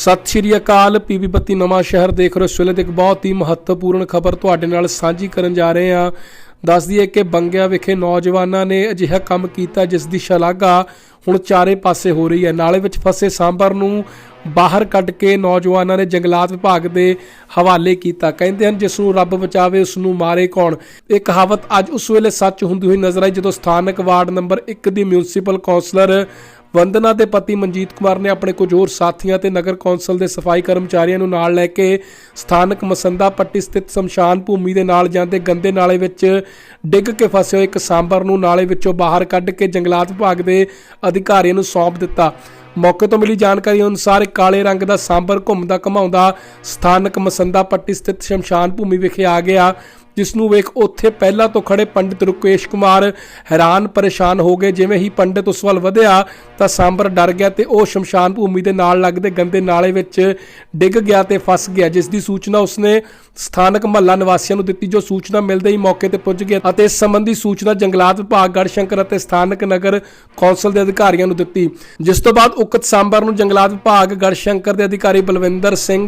ਸਤਿ ਸ਼੍ਰੀ ਅਕਾਲ ਪੀਪੀ ਬੱਤੀ ਨਵਾਂ ਸ਼ਹਿਰ ਦੇਖ ਰਹੇ ਹੋ ਇਸ ਵੇਲੇ ਤੇ ਇੱਕ ਬਹੁਤ ਹੀ ਮਹੱਤਵਪੂਰਨ ਖਬਰ ਤੁਹਾਡੇ ਨਾਲ ਸਾਂਝੀ ਕਰਨ ਜਾ ਰਹੇ ਹਾਂ। ਦੱਸ ਦਈਏ ਕਿ ਬੰਗਿਆ ਵਿਖੇ ਨੌਜਵਾਨਾਂ ਨੇ ਅਜਿਹਾ ਕੰਮ ਕੀਤਾ ਜਿਸ ਦੀ ਸ਼ਲਾਘਾ ਹੁਣ ਚਾਰੇ ਪਾਸੇ ਹੋ ਰਹੀ ਹੈ। ਨਾਲੇ ਵਿੱਚ ਫਸੇ ਸਾਂਭਰ ਨੂੰ ਬਾਹਰ ਕੱਢ ਕੇ ਨੌਜਵਾਨਾਂ ਨੇ ਜੰਗਲਾਤ ਵਿਭਾਗ ਦੇ ਹਵਾਲੇ ਕੀਤਾ। ਕਹਿੰਦੇ ਹਨ, ਜਿਸ ਨੂੰ ਰੱਬ ਬਚਾਵੇ, ਉਸ ਨੂੰ ਮਾਰੇ ਕੌਣ? ਇਹ ਕਹਾਵਤ ਅੱਜ ਉਸ ਵੇਲੇ ਸੱਚ ਹੁੰਦੀ ਹੋਈ ਨਜ਼ਰ ਆਈ ਜਦੋਂ ਸਥਾਨਕ ਵਾਰਡ ਨੰਬਰ 1 ਦੀ ਮਿਊਨਿਸਪਲ ਕੌਂਸਲਰ ਵੰਦਨਾ ਦੇ ਪਤੀ ਮਨਜੀਤ ਕੁਮਾਰ ਨੇ ਆਪਣੇ ਕੁਝ ਹੋਰ ਸਾਥੀਆਂ ਤੇ ਨਗਰ ਕੌਂਸਲ ਦੇ ਸਫ਼ਾਈ ਕਰਮਚਾਰੀਆਂ ਨੂੰ ਨਾਲ ਲੈ ਕੇ ਸਥਾਨਕ ਮਸੰਦਾ ਪੱਟੀ ਸਥਿਤ ਸ਼ਮਸ਼ਾਨ ਭੂਮੀ ਦੇ ਨਾਲ ਜਾਂਦੇ ਗੰਦੇ ਨਾਲੇ ਵਿੱਚ ਡਿੱਗ ਕੇ ਫਸੇ ਹੋਏ ਇੱਕ ਸਾਂਬਰ ਨੂੰ ਨਾਲੇ ਵਿੱਚੋਂ ਬਾਹਰ ਕੱਢ ਕੇ ਜੰਗਲਾਤ ਵਿਭਾਗ ਦੇ ਅਧਿਕਾਰੀਆਂ ਨੂੰ ਸੌਂਪ ਦਿੱਤਾ। ਮੌਕੇ ਤੋਂ ਮਿਲੀ ਜਾਣਕਾਰੀ ਅਨੁਸਾਰ ਇੱਕ ਕਾਲੇ ਰੰਗ ਦਾ ਸਾਂਬਰ ਘੁੰਮਦਾ ਘਮਾਉਂਦਾ ਸਥਾਨਕ ਮਸੰਦਾ ਪੱਟੀ ਸਥਿਤ ਸ਼ਮਸ਼ਾਨ ਭੂਮੀ ਵਿਖੇ ਆ ਗਿਆ। ਜਿਸ ਨੂੰ ਵੇਖ ਉੱਥੇ ਪਹਿਲਾਂ ਤੋਂ ਖੜੇ ਪੰਡਿਤ ਰੁਕੇਸ਼ ਕੁਮਾਰ ਹੈਰਾਨ ਪਰੇਸ਼ਾਨ ਹੋ ਗਏ। ਜਿਵੇਂ ਹੀ ਪੰਡਿਤ ਉਸ ਵੱਲ ਵਧਿਆ ਤਾਂ ਸਾਂਬਰ ਡਰ ਗਿਆ ਤੇ ਉਹ ਸ਼ਮਸ਼ਾਨ ਭੂਮੀ ਦੇ ਨਾਲ ਲੱਗਦੇ ਗੰਦੇ ਨਾਲੇ ਵਿੱਚ ਡਿੱਗ ਗਿਆ ਤੇ ਫਸ ਗਿਆ, ਜਿਸ ਦੀ ਸੂਚਨਾ ਉਸਨੇ ਸਥਾਨਕ ਮਹੱਲਾ ਨਿਵਾਸੀਆਂ ਨੂੰ ਦਿੱਤੀ, ਜੋ ਸੂਚਨਾ ਮਿਲਦੇ ਹੀ ਮੌਕੇ ਤੇ ਪੁੱਜ ਗਏ ਅਤੇ ਇਸ ਸੰਬੰਧੀ ਸੂਚਨਾ ਜੰਗਲਾਤ ਵਿਭਾਗ, ਗੜਸ਼ੰਕਰ ਅਤੇ ਸਥਾਨਕ ਨਗਰ ਕੌਂਸਲ ਦੇ ਅਧਿਕਾਰੀਆਂ ਨੂੰ ਦਿੱਤੀ। ਜਿਸ ਤੋਂ ਬਾਅਦ ਉਕਤ ਸਾਂਬਰ ਨੂੰ ਜੰਗਲਾਤ ਵਿਭਾਗ, ਗੜਸ਼ੰਕਰ ਦੇ ਅਧਿਕਾਰੀ ਬਲਵਿੰਦਰ ਸਿੰਘ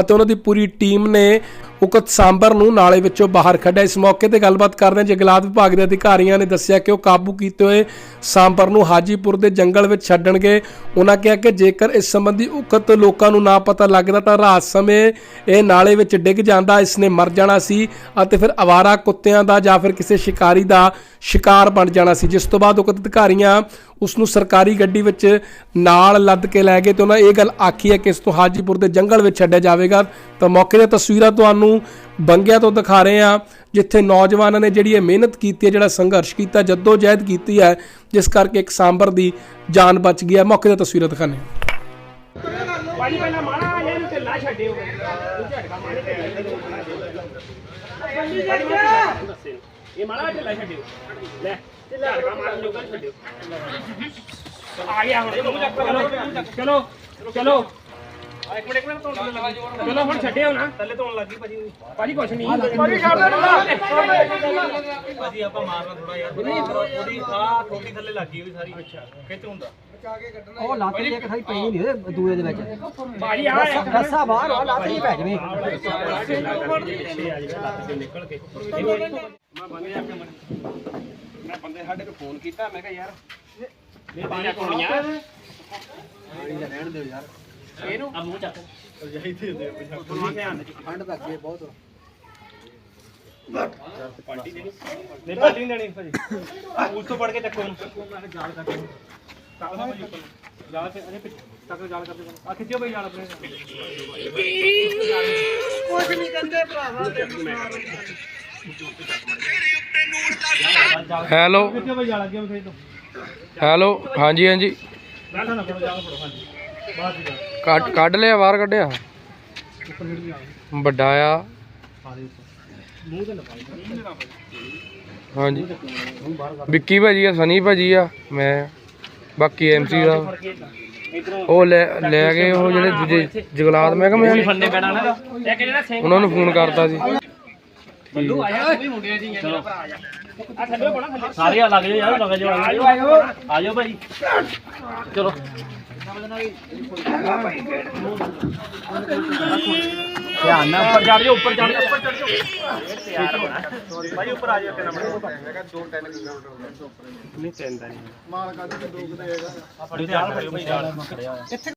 ਅਤੇ ਉਹਨਾਂ ਦੀ ਪੂਰੀ ਟੀਮ ਨੇ ਉਕਤ ਸਾਂਬਰ ਨੂੰ ਨਾਲੇ ਵਿੱਚੋਂ ਬਾਹਰ ਕੱਢਿਆ। ਇਸ ਮੌਕੇ ਤੇ ਗੱਲਬਾਤ ਕਰਦੇ ਜੰਗਲਾਤ ਵਿਭਾਗ ਦੇ ਅਧਿਕਾਰੀਆਂ ਨੇ ਦੱਸਿਆ ਕਿ ਉਹ ਕਾਬੂ ਕੀਤੇ ਹੋਏ ਸਾਂਬਰ ਨੂੰ ਹਾਜੀਪੁਰ ਦੇ ਜੰਗਲ ਵਿੱਚ ਛੱਡਣਗੇ। ਉਹਨਾਂ ਕਿਹਾ ਕਿ ਜੇਕਰ ਇਸ ਸੰਬੰਧੀ ਉਕਤ ਲੋਕਾਂ ਨੂੰ ਨਾ ਪਤਾ ਲੱਗਦਾ ਤਾਂ ਰਾਤ ਸਮੇਂ ਇਹ ਨਾਲੇ ਵਿੱਚ ਡਿੱਗ ਜਾਂਦਾ, ਇਸ ਨੇ ਮਰ ਜਾਣਾ ਸੀ ਅਤੇ ਫਿਰ ਅਵਾਰਾ ਕੁੱਤਿਆਂ ਦਾ ਜਾਂ ਫਿਰ ਕਿਸੇ ਸ਼ਿਕਾਰੀ ਦਾ ਸ਼ਿਕਾਰ ਬਣ ਜਾਣਾ ਸੀ। ਜਿਸ ਤੋਂ ਬਾਅਦ ਉਕਤ ਅਧਿਕਾਰੀਆਂ ਉਸ ਨੂੰ ਸਰਕਾਰੀ ਗੱਡੀ ਵਿੱਚ ਨਾਲ ਲੱਦ ਕੇ ਲੈ ਗਏ ਤੇ ਉਹਨਾਂ ਇਹ ਗੱਲ ਆਖੀ ਹੈ ਕਿ ਇਸ ਤੋਂ ਹਾਜੀਪੁਰ ਦੇ ਜੰਗਲ ਵਿੱਚ ਛੱਡਿਆ ਜਾਵੇਗਾ। ਤਾਂ ਮੌਕੇ ਦੀਆਂ ਤਸਵੀਰਾਂ ਤੁਹਾਨੂੰ ਬੰਗਿਆ ਤੋਂ ਦਿਖਾ ਰਹੇ ਹਾਂ ਜਿੱਥੇ ਨੌਜਵਾਨਾਂ ਨੇ ਜਿਹੜੀ ਇਹ ਮਿਹਨਤ ਕੀਤੀ ਹੈ ਜਿਹੜਾ ਸੰਘਰਸ਼ ਕੀਤਾ ਜੱਦੋ ਜਹਿਦ ਕੀਤੀ ਹੈ ਜਿਸ ਕਰਕੇ ਇੱਕ ਸਾਂਬਰ ਦੀ ਜਾਨ ਬਚ ਗਈ ਹੈ। ਮੌਕੇ ਦੀਆਂ ਤਸਵੀਰਾਂ ਦਿਖਾਣੇ ਭਾਜੀ ਪਹਿਲਾਂ ਮਾਣਾ ਆ ਇਹਨੂੰ ਢਿੱਲਾ ਛੱਡਿਓ। ਤੂੰ ਝਟਕਾ ਮਾਰੇ ਤੇ ਇਹ ਮਾਣਾ ਢਿੱਲਾ ਛੱਡਿਓ। ਲੈ ਝਟਕਾ ਮਾਰਨ ਜੋਗਾ ਨੀ ਛੱਡਿਓ। ਆ ਗਿਆ ਹੁਣ। ਚਲੋ ਚਲੋ ਚਲੋ। ਆ ਇੱਕ ਮਿੰਟ ਇੱਕ ਮਿੰਟ ਤੋਂ ਚਲੋ ਹੁਣ ਛੱਡਿਓ ਨਾ। ਥੱਲੇ ਧੋਣ ਲੱਗੀ ਭਾਜੀ। ਭਾਜੀ ਕੁਛ ਨਹੀਂ। ਭਾਜੀ ਛੱਡ ਦੇ ਭਾਜੀ ਆਪਾਂ ਮਾਰਨਾ ਥੋੜਾ ਯਾਰ ਥੋੜੀ ਆ ਥੋੜੀ ਥੱਲੇ ਲੱਗੀ ਹੋਈ ਸਾਰੀ। ਅੱਛਾ। ਖਿੱਚ ਹੁੰਦਾ। ਉਹ ਲੱਤ ਜੇ ਇੱਕ ਥਾਈ ਪਈ ਨਹੀਂ ਉਹਦੇ ਦੂਏ ਦੇ ਵਿੱਚ। ਭਾਜੀ ਆ ਰੱਸਾ ਬਾਹਰ ਆ ਲੱਤ ਨਹੀਂ ਪੈ ਜਵੇ। ਮੈਂ ਬੰਦੇ ਸਾਡੇ ਨੂੰ ਫੋਨ ਕੀਤਾ ਮੈਂ ਕਿਹਾ ਯਾਰ ਇਹ ਪਾਣੀ ਪਾਉਣੀਆਂ ਰਹਿਣ ਦਿਓ ਯਾਰ। ਇਹਨੂੰ? ਆ ਮੂੰਹ ਚੱਕ। ਧਿਆਨ ਦੇ ਠੰਡ ਤਾਂ ਅੱਗੇ ਬਹੁਤ। ਪਾਰਟੀ ਦੇਣੀ ਨਹੀਂ ਪਾਰਟੀ ਨਹੀਂ ਦੇਣੀ ਭਾਜੀ। ਉਸ ਤੋਂ ਪੜ ਕੇ ਚੱਕੋ ਇਹਨੂੰ ਜਾਲ ਕਰ ਜਾਲ ਤੇ ਅਜੇ ਪਿੱਛੇ ਤੱਕ ਜਾਲ ਕਰਦੇ ਆ ਖਿੱਚਿਓ ਬਈ ਜਾਲ ਆਪਣੇ। ਕੁਝ ਨਹੀਂ ਕਰਦੇ ਭਰਾਵਾ ਹੈਲੋ। ਖਿੱਚਿਓ ਜਾਲ ਅੱਗੇ ਹੈਲੋ ਹਾਂਜੀ ਹਾਂਜੀ। ਬੈਠਾ ਨਾ ਫੜੋ ਜਾਲ ਫੜੋ ਹਾਂਜੀ। ਬਾਹਰ ਦੀ ਜਾਲ ਕੱਢ ਕੱਢ ਲਿਆ ਬਾਹਰ ਕੱਢਿਆ। ਉੱਪਰ ਜਿਹੜੀ ਆ। ਵੱਡਾ ਆ। ਪਾ ਦੇ ਉੱਪਰ। ਮੂੰਹ ਤੇ ਨਾ ਪਾਈ ਹਾਂਜੀ। ਵਿੱਕੀ ਭਾਜੀ ਆ ਸਨੀ ਭਾਜੀ ਆ ਮੈਂ ਬਾਕੀ ਐਮਸੀ ਦਾ। ਉਹ ਲੈ ਲੈ ਗਏ ਉਹ ਜਿਹੜੇ ਦੂਜੇ ਜਗਲਾਤ ਮੈਂ ਕਿਹਾ ਮੈਂ ਫੰਨੇ ਪੈਣਾ ਨਾ ਇੱਕ ਜਿਹੜਾ ਸਿੰਘ ਉਹਨਾਂ ਨੂੰ ਫੋਨ ਕਰਤਾ ਸੀ ਬੰਦੂ ਆਇਆ ਤੂੰ ਵੀ ਮੁੰਡਿਆਂ ਦੀ ਮੇਰਾ ਭਰਾ ਆ ਜਾ। ਆ ਥੱਲੇ ਕੋਣਾ ਥੱਲੇ। ਸਾਰੇ ਆ ਲੱਗ ਜਾਓ ਯਾਰ ਲੱਗ ਜਾਓ ਆਜੋ ਆਜੋ ਆਜੋ ਭਾਈ। ਚਲੋ। ਧਿਆਨ ਨਾਲ। ਉੱਪਰ ਚੜ ਜਾਓ ਉੱਪਰ ਚੜ ਜਾਓ ਉੱਪਰ ਚੜ ਜਾਓ ਤਿਆਰ ਹੋਣਾ ਭਾਈ ਉੱਪਰ ਆ ਜਾਓ ਕਿੰਨਾ ਮੈਂ ਕਿਹਾ 2 3 ਕਿਲੋਮੀਟਰ ਨਹੀਂ ਤਿੰਨ ਦਾ ਨਹੀਂ ਮਾਲ ਕੱਢ ਕੇ ਦੋ ਕਿਤੇ ਹੈਗਾ। ਆ ਫੜੀ ਜਾਲ ਫੜਿਓ ਭਾਈ ਜਾਲ